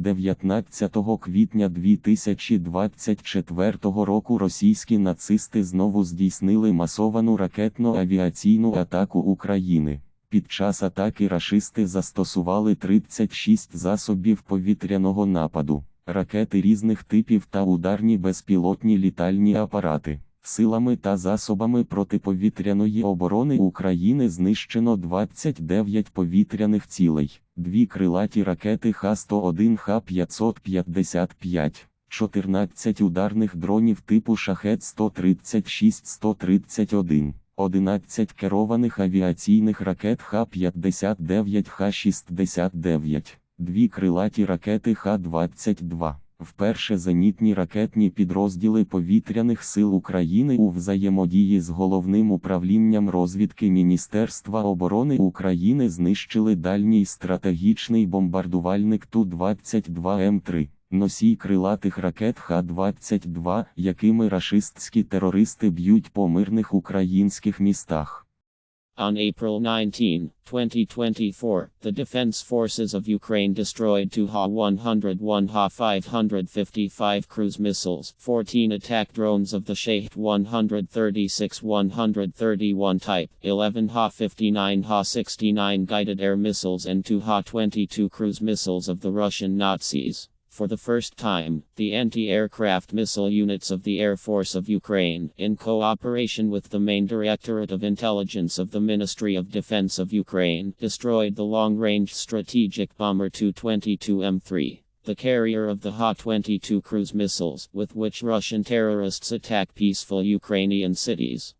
19 квітня 2024 року російські нацисти знову здійснили масовану ракетно-авіаційну атаку України. Під час атаки рашисти застосували 36 засобів повітряного нападу, ракети різних типів та ударні безпілотні літальні апарати. Силами та засобами протиповітряної оборони України знищено 29 повітряних цілей, дві крилаті ракети Х-101 Х-555, 14 ударних дронів типу Шахет-136-131, 11 керованих авіаційних ракет Х-59 Х-69, дві крилаті ракети Х-22. Вперше зенітні ракетні підрозділи повітряних сил України у взаємодії з головним управлінням розвідки Міністерства оборони України знищили дальній стратегічний бомбардувальник Ту-22М3, носій крилатих ракет Х-22, якими рашистські терористи б'ють по мирних українських містах. On April 19, 2024, the Defense Forces of Ukraine destroyed two Ha-101 Ha-555 cruise missiles, 14 attack drones of the Shahed 136-131 type, 11 Ha-59 Ha-69 guided air missiles and two Ha-22 cruise missiles of the Russian Nazis. For the first time, the anti aircraft missile units of the Air Force of Ukraine, in cooperation with the main Directorate of Intelligence of the Ministry of Defense of Ukraine, destroyed the long range strategic bomber Tu 22M3, the carrier of the Ha 22 cruise missiles, with which Russian terrorists attack peaceful Ukrainian cities.